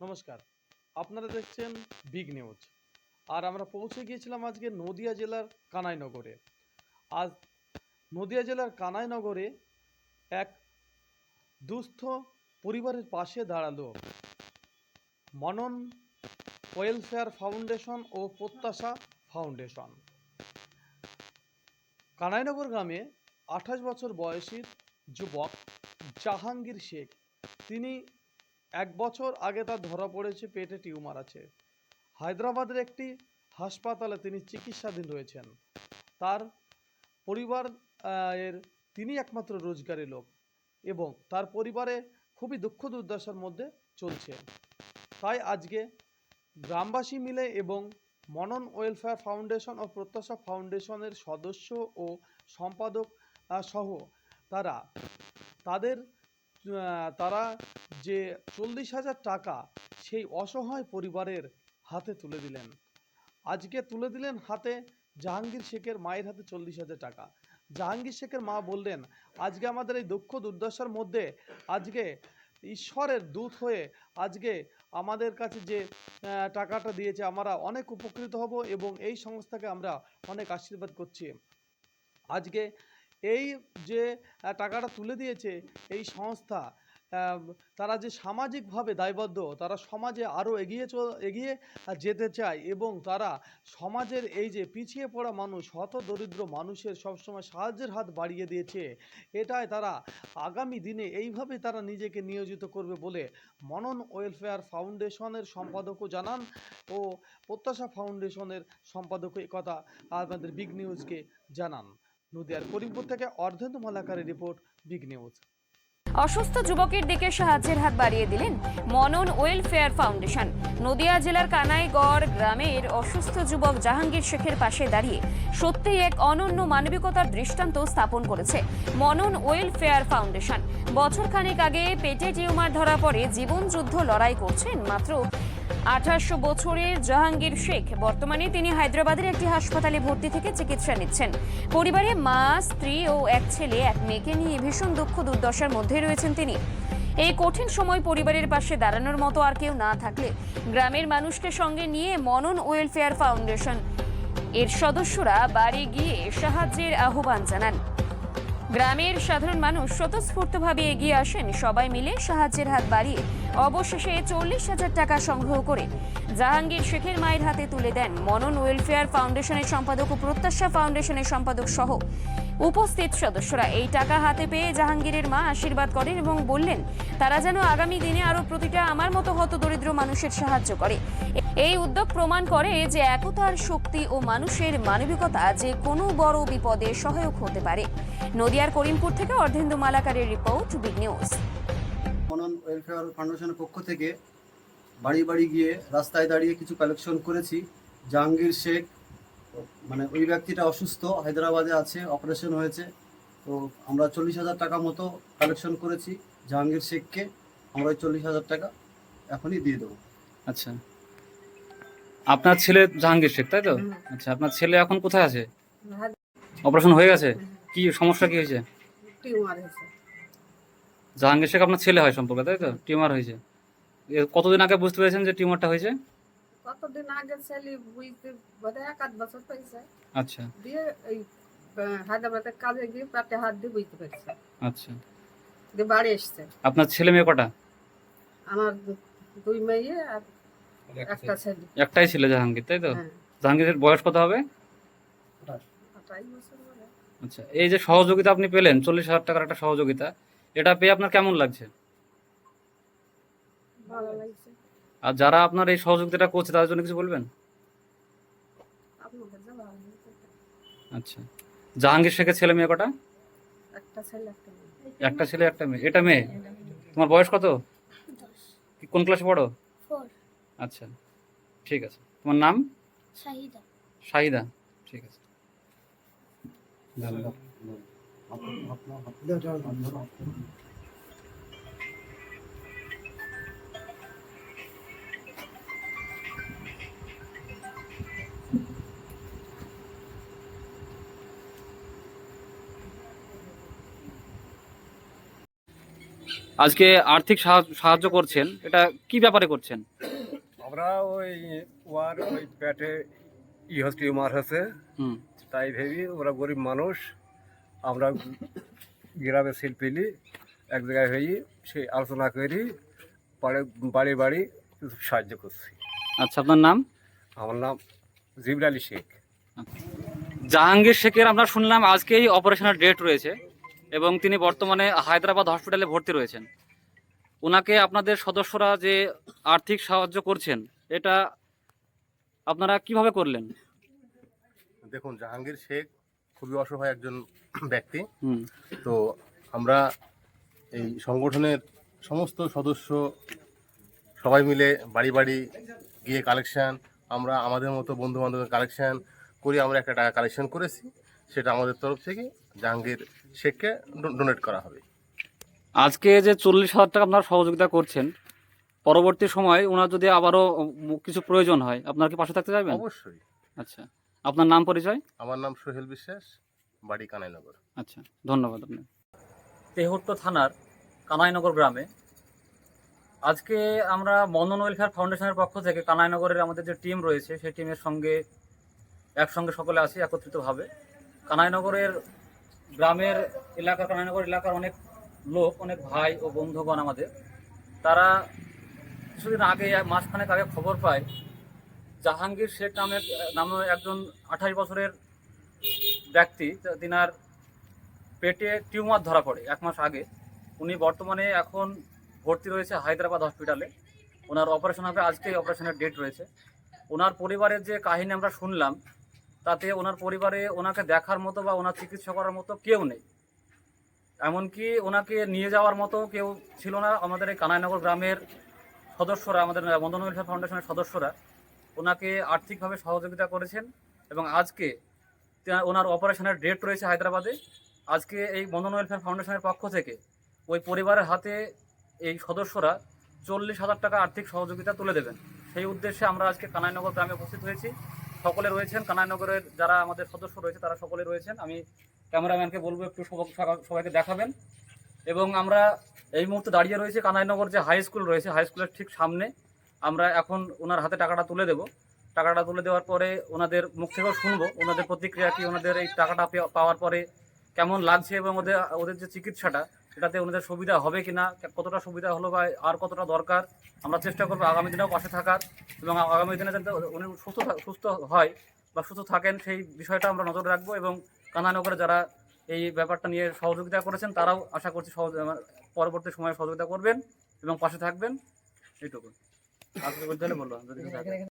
নমস্কার। আপনারা দেখছেন বিগ নিউজ আর আমরা পৌঁছে গিয়েছিলাম আজকে নদিয়া জেলার কানাইনগরে। আজ নদিয়া জেলার কানাইনগরে এক দুস্থ পরিবারের পাশে দাঁড়াল। মনন ওয়েলফেয়ার ফাউন্ডেশন ও প্রত্যাশা ফাউন্ডেশন। কানাইনগর গ্রামে আঠাশ বছর বয়সী যুবক জাহাঙ্গীর শেখ। তিনি এক বছর আগে তার ধরা পড়েছে পেটে টিউমার আছে। হায়দ্রাবাদের একটি হাসপাতালে তিনি চিকিৎসাধীন রয়েছেন। তার পরিবার এর তিনি একমাত্র রোজগারি লোক এবং তার পরিবারে খুবই দুঃখ দুর্দশার মধ্যে চলছে। তাই আজকে গ্রামবাসী মিলে এবং মনন ওয়েলফেয়ার ফাউন্ডেশন ও প্রত্যাশা ফাউন্ডেশনের সদস্য ও সম্পাদক সহ তারা তাদের তারা যে চল্লিশ হাজার টাকা সেই অসহায় পরিবারের হাতে তুলে দিলেন। আজকে তুলে দিলেন হাতে জাহাঙ্গীর শেখের মায়ের হাতে চল্লিশ হাজার টাকা। জাহাঙ্গীর শেখের মা বললেন, আজকে আমাদের এই দুঃখ দুর্দশার মধ্যে আজকে ঈশ্বরের দূত হয়ে আজকে আমাদের কাছে যে টাকাটা দিয়েছে, আমরা অনেক উপকৃত হব এবং এই সংস্থাকে আমরা অনেক আশীর্বাদ করছি। আজকে এই যে টাকাটা তুলে দিয়েছে এই সংস্থা তারা যে সামাজিকভাবে দায়বদ্ধ, তারা সমাজে আরও এগিয়ে এগিয়ে যেতে চায় এবং তারা সমাজের এই যে পিছিয়ে পড়া মানুষ, হত দরিদ্র মানুষের সবসময় সাহায্যের হাত বাড়িয়ে দিয়েছে, এটাই তারা আগামী দিনে এইভাবে তারা নিজেকে নিয়োজিত করবে বলে মনন ওয়েলফেয়ার ফাউন্ডেশনের সম্পাদকও জানান ও প্রত্যাশা ফাউন্ডেশনের সম্পাদকও কথা আমাদের বিগ নিউজকে জানান। নদিয়ার করিমপুর থেকে অর্ধেন্দু মালাকারের রিপোর্ট বিগ নিউজ। অসুস্থ যুবকের দিকে সাহায্যের হাত বাড়িয়ে দিলেন মনন ওয়েলফেয়ার ফাউন্ডেশন। নদিয়া জেলার কানাইগড় গ্রামের অসুস্থ যুবক জাহাঙ্গীর শেখের পাশে দাঁড়িয়ে সত্যিই এক অনন্য মানবিকতার দৃষ্টান্ত স্থাপন করেছে মনন ওয়েলফেয়ার ফাউন্ডেশন। বছরখানেক আগে পেটে টিউমার ধরা পড়ে জীবন যুদ্ধ লড়াই করছেন মাত্র আঠাশশো বছরের জাহাঙ্গীর শেখ বর্তমানে তিনি হায়দ্রাবাদের একটি হাসপাতালে ভর্তি থেকে চিকিৎসা নিচ্ছেন। পরিবারে মা, স্ত্রী ও এক ছেলে, এক মেয়েকে নিয়ে ভীষণ দুঃখ দুর্দশার মধ্যে রয়েছেন তিনি। এই কঠিন সময় পরিবারের পাশে দাঁড়ানোর মতো আর কেউ না থাকলে গ্রামের মানুষকে সঙ্গে নিয়ে মনন ওয়েলফেয়ার ফাউন্ডেশন এর সদস্যরা বাড়ি গিয়ে সাহায্যের আহ্বান জানান। গ্রামের সাধারণ মানুষ স্বতঃস্ফূর্তভাবে এগিয়ে আসেন। সবাই মিলে সাহায্যের হাত বাড়িয়ে অবশেষে চল্লিশ হাজার টাকা সংগ্রহ করে জাহাঙ্গীর শেখের মায়ের হাতে তুলে দেন মনন ওয়েলফেয়ার ফাউন্ডেশনের সম্পাদক ও প্রত্যাশা ফাউন্ডেশনের সম্পাদক সহ। উপস্থিত সদস্যরা এই টাকা হাতে পেয়ে জাহাঙ্গীরের মা আশীর্বাদ করেন এবং বললেন, তারা যেন আগামী দিনে আরও প্রতিটা আমার মতো হত দরিদ্র মানুষের সাহায্য করে। এই উদ্যোগ প্রমাণ করে যে একতার শক্তি ও মানুষের মানবিকতা যে কোনো বড় বিপদে সহায়ক হতে পারে। নদিয়ার করিমপুর থেকে Ardhendu মালাকারের report, big news. Manan welfare ফাউন্ডেশনের পক্ষ থেকে বাড়ি বাড়ি গিয়ে রাস্তায় দাঁড়িয়ে কিছু কালেকশন করেছি। জাহাঙ্গীর শেখ মানে ওই ব্যক্তিটা অসুস্থ হায়দ্রাবাদে আছে অপারেশন হয়েছে। তো আমরা চল্লিশ হাজার টাকা মতো কালেকশন করেছি জাহাঙ্গীর শেখকে। আমরা ওই চল্লিশ হাজার টাকা এখনই দিয়ে দেবো। আচ্ছা। আপনার ছেলে জাহাঙ্গীর শেখ তাই তো? আচ্ছা আপনার ছেলে এখন কোথায় আছে? অপারেশন হয়ে গেছে? কি সমস্যা কি হয়েছে? টিউমার হয়েছে। জাহাঙ্গীর শেখ আপনার ছেলে হয় সম্পর্কে তাই তো? টিউমার হয়েছে। কতদিন আগে বুঝতে পেরেছেন যে টিউমারটা হয়েছে? কতদিন আগে ছেলে বুঝতে বোধহয় এক আধ বছর পেয়েছে আচ্ছা। দিয়ে এই হায়দ্রাবাদের কাজে গিয়ে পেটে হাত দিয়ে বুঝতে পেরেছে। আচ্ছা। দিয়ে বাড়ি এসছে। আপনার ছেলে মেয়ে কটা? আমার দুই মেয়ে আর একটা ছেলে। একটাই ছিল জাহাঙ্গীর তাই তো? হ্যাঁ। জাহাঙ্গীরের বয়স কত হবে। আচ্ছা এই যে সহযোগিতা আপনি পেলেন চল্লিশ হাজার টাকার একটা সহযোগিতা এটা পেয়ে আপনার কেমন লাগছে? ভালো লাগছে। আর যারা আপনার এই সহযোগিতাটা করছে তাদের জন্য কিছু বলবেন? আচ্ছা। জাহাঙ্গীর শেখের ছেলে মেয়ে কটা? একটা ছেলে একটা মেয়ে। এটা মেয়ে? তোমার বয়স কত? কোন ক্লাসে পড়ো? আচ্ছা ঠিক আছে। তোমার নাম? শাহিদা। শাহিদা ঠিক আছে। আজকে আর্থিক সাহায্য করছেন এটা কি ব্যাপারে করছেন? আমরা ওই ওয়ার ওই পেটে ই মার টিউমার তাই ভেবি ওরা গরিব মানুষ। আমরা গ্রামের শিল্পীলি এক জায়গায় হয়ে সেই আলোচনা করি পরে বাড়ি বাড়ি কিছু সাহায্য করছি। আচ্ছা আপনার নাম? আমার নাম জিবর আলী শেখ। জাহাঙ্গীর শেখের আমরা শুনলাম আজকেই অপারেশনের ডেট রয়েছে এবং তিনি বর্তমানে হায়দ্রাবাদ হসপিটালে ভর্তি রয়েছেন। ওনাকে আপনাদের সদস্যরা যে আর্থিক সাহায্য করছেন এটা আপনারা কীভাবে করলেন? দেখুন জাহাঙ্গীর শেখ খুবই অসহায় একজন ব্যক্তি। তো আমরা এই সংগঠনের সমস্ত সদস্য সবাই মিলে বাড়ি বাড়ি গিয়ে কালেকশান আমরা আমাদের মতো বন্ধু বান্ধবের কালেকশন করে আমরা একটা টাকা কালেকশান করেছি সেটা আমাদের তরফ থেকে জাহাঙ্গীর শেখকে ডোনেট করা হবে। আজকে যে চল্লিশ হাজার টাকা আপনারা সহযোগিতা করছেন পরবর্তী সময় ওনার যদি আবারও কিছু প্রয়োজন হয় আপনার কি পাশে থাকতে চাইবেন? অবশ্যই। আচ্ছা। আপনার নাম পরিচয়? আমার নাম সোহেল বিশ্বাস বাড়ি কানাইনগর। আচ্ছা ধন্যবাদ আপনার তেহট্ট থানার কানাইনগর গ্রামে আজকে আমরা মন্দন ওয়েলফেয়ার ফাউন্ডেশনের পক্ষ থেকে কানাইনগরের আমাদের যে টিম রয়েছে সেই টিমের সঙ্গে একসঙ্গে সকলে আছি একত্রিতভাবে। কানাইনগরের গ্রামের এলাকা কানাইনগর এলাকার অনেক লোক অনেক ভাই ও বন্ধুগণ আমাদের। তারা কিছুদিন আগে মাসখানেক আগে খবর পায় জাহাঙ্গীর শেখ নামে নামে একজন আঠাশ বছরের ব্যক্তি তিনার পেটে টিউমার ধরা পড়ে এক মাস আগে। উনি বর্তমানে এখন ভর্তি রয়েছে হায়দ্রাবাদ হসপিটালে। ওনার অপারেশন হবে আজকে অপারেশনের ডেট রয়েছে। ওনার পরিবারের যে কাহিনী আমরা শুনলাম, তাতে ওনার পরিবারে ওনাকে দেখার মতো বা ওনার চিকিৎসা করার মতো কেউ নেই। এমনকি ওনাকে নিয়ে যাওয়ার মতো কেউ ছিল না। আমাদের এই কানাইনগর গ্রামের সদস্যরা, আমাদের ওয়েলফেয়ার ফাউন্ডেশনের সদস্যরা ওনাকে আর্থিকভাবে সহযোগিতা করেছেন এবং আজকে ওনার অপারেশনের ডেট রয়েছে হায়দ্রাবাদে। আজকে এই বন্ধন ওয়েলফেয়ার ফাউন্ডেশনের পক্ষ থেকে ওই পরিবারের হাতে এই সদস্যরা চল্লিশ হাজার টাকা আর্থিক সহযোগিতা তুলে দেবেন। সেই উদ্দেশ্যে আমরা আজকে কানাইনগর গ্রামে উপস্থিত হয়েছি। সকলে রয়েছেন, কানাইনগরের যারা আমাদের সদস্য রয়েছে তারা সকলে রয়েছেন। আমি ক্যামেরাম্যানকে বলব, একটু সবাইকে দেখাবেন। এবং আমরা এই মুহূর্তে দাঁড়িয়ে রয়েছে কানাইনগর যে হাই স্কুল রয়েছে, হাই স্কুলের ঠিক সামনে। আমরা এখন ওনার হাতে টাকাটা তুলে দেব। টাকাটা তুলে দেওয়ার পরে ওনাদের মুখ থেকেও শুনব, ওনাদের প্রতিক্রিয়া কি, ওনাদের এই টাকাটা পাওয়ার পরে কেমন লাগছে এবং ওদের ওদের যে চিকিৎসাটা, এটাতে ওনাদের সুবিধা হবে কি না কতটা সুবিধা হলো বা আর কতটা দরকার, আমরা চেষ্টা করব আগামী দিনেও পাশে থাকার এবং আগামী দিনে যাতে উনি সুস্থ সুস্থ হয় বা সুস্থ থাকেন, সেই বিষয়টা আমরা নজর রাখব এবং কানানগরে যারা এই ব্যাপারটা নিয়ে সহযোগিতা করেছেন, তারাও আশা করছি সহজ পরবর্তী সময়ে সহযোগিতা করবেন এবং পাশে থাকবেন। এইটুকু আর কিছু বলতে হলে